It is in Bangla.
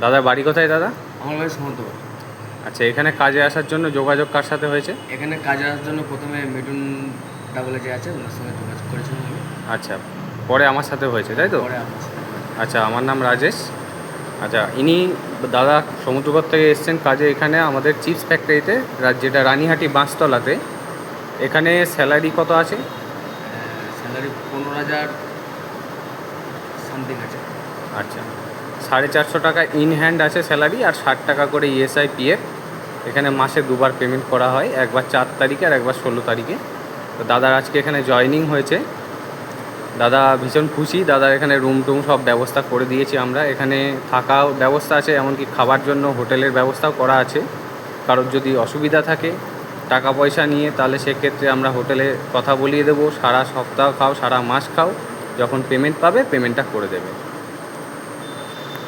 দাদার বাড়ি কোথায় দাদা? আমার বাড়ি সমন্ত আচ্ছা এখানে কাজে আসার জন্য যোগাযোগ কার সাথে হয়েছে? এখানে কাজে আসার জন্য প্রথমে মিটুন ডাবলে যে আছে ওনার সঙ্গে যোগাযোগ করেছিলাম আমি। আচ্ছা পরে আমার সাথে হয়েছে তাই তো? পরে সাথে আচ্ছা আমার নাম রাজেশ। আচ্ছা ইনি দাদা সমুদ্রপথ থেকে এসছেন কাজে এখানে আমাদের চিপস ফ্যাক্টরিতে রা- যেটা রানীহাটি বাঁশতলাতে। এখানে স্যালারি কত আছে? স্যালারি পনেরো হাজার সামথিং আছে। আচ্ছা। সাড়ে চারশো টাকা ইন হ্যান্ড আছে স্যালারি আর ষাট টাকা করে E ইএসআই পিএফ এখানে মাসে দুবার পেমেন্ট করা হয়, একবার চার তারিখে আর একবার ষোলো তারিখে। তো দাদার আজকে এখানে জয়নিং হয়েছে। দাদা ভীষণ খুশি দাদার এখানে রুম টুম সব ব্যবস্থা করে দিয়েছি আমরা। এখানে থাকাও ব্যবস্থা আছে, এমনকি খাবার জন্য হোটেলের ব্যবস্থাও করা আছে। কারোর যদি অসুবিধা থাকে টাকা পয়সা নিয়ে, তাহলে সেক্ষেত্রে আমরা হোটেলে কথা বলিয়ে দেবো। সারা সপ্তাহ খাও, সারা মাস খাও, যখন পেমেন্ট পাবে পেমেন্টটা করে দেবে।